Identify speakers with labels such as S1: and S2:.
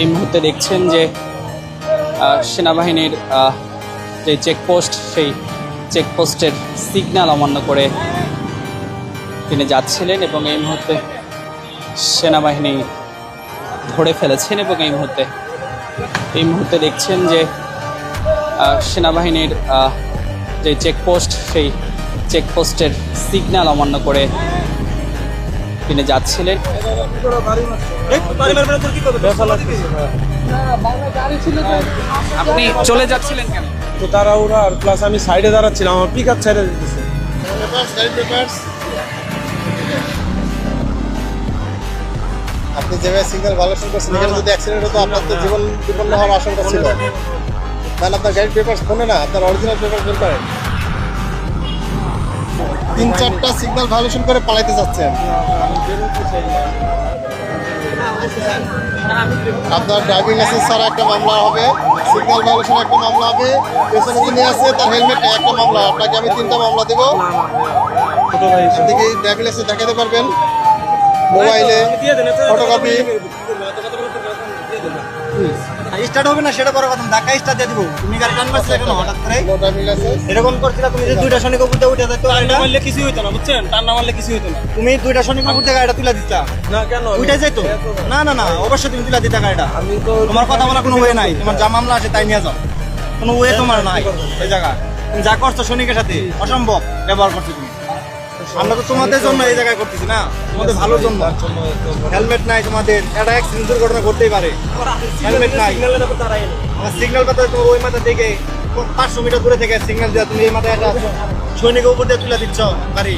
S1: এই মুহূর্তে দেখছেন যে সেনাবাহিনীর যে চেকপোস্ট, সেই চেকপোস্টের সিগন্যাল অমান্য করে তিনি যাচ্ছিলেন এবং এই মুহূর্তে সেনাবাহিনী ধরে ফেলেছেন এবং এই মুহূর্তে এই মুহূর্তে দেখছেন যে সেনাবাহিনীর যে চেকপোস্ট, সেই চেকপোস্টের সিগন্যাল অমান্য করে তিনি যাচ্ছিলেন। আপনি চলে যাচ্ছিলেন কেন?
S2: তো তারা ওরা আর প্লাস আমি সাইডে দাঁড়াচ্ছিলাম আমার পিক আপ ছেড়ে দিতেছে।
S3: আপনি যেভাবে সিগন্যাল ভায়োলেশন করছেন এখানে যদি অ্যাক্সিডেন্ট হতো আপনার তো জীবন বিপন্ন হওয়ার আশঙ্কা ছিল। তাহলে আপনার গাড়ির পেপার ফোনে না আপনার অরিজিনাল পেপার বের করেন। তিন চারটা সিগন্যাল ভায়োলেশন করে পালাইতে যাচ্ছেন আপনার ড্রাইভিং লাইসেন্স ছাড়া একটা মামলা হবে সিগন্যাল ভায়োলেশন একটা মামলা হবে পেছনে যিনি আছে তার হেলমেট একটা মামলা আপনাকে আমি তিনটা মামলা দেবো। ড্রাইভিং লাইসেন্স দেখাতে পারবেন মোবাইলে ফটোকপি
S4: স্টার্ট হবে না সেটা বড় কথা। ধাক্কা স্টার্ট দিয়ে দিব। তুমি গাড়ি টান কেন হঠাৎ করে? এরকম করছিলা তুমি যে দুইটা শনি কপুর দিয়ে উঠে যেত
S2: মারলে কিছুই হইতো না বুঝছেন? টান না মারলে কিছুই হইতো না।
S4: তুমি দুইটা শনি কপুর দিয়ে গাড়িটা তুলে দিতা।
S2: না কেন?
S4: উঠে যাইতো? না না না অবশ্যই তুমি তুলে দিতা গাড়িটা।
S2: আমি তো
S4: তোমার কথা বলা কোনো ওয়ে নাই। তোমার যা মামলা আছে তাই নিয়ে যাও। কোনো ওয়ে তোমার নাই। এই জায়গা তুমি যা করছ সৈনিকের সাথে অসম্ভব। ব্যবহার করছ তুমি। আমরা তো তোমাদের জন্য এই জায়গায় করতেছি না। তোমাদের ভালোর জন্য। হেলমেট নাই তোমাদের। একটা অ্যাক্সিডেন্ট দুর্ঘটনা ঘটতেই পারে। হেলমেট নাই। আমার সিগন্যাল পাতা তুমি ওই মাথা থেকে পাঁচশো মিটার দূরে থেকে সিগন্যাল দেওয়া তুমি এই মাথায় একটা সৈনিকের উপর দিয়ে তুলে দিচ্ছ গাড়ি।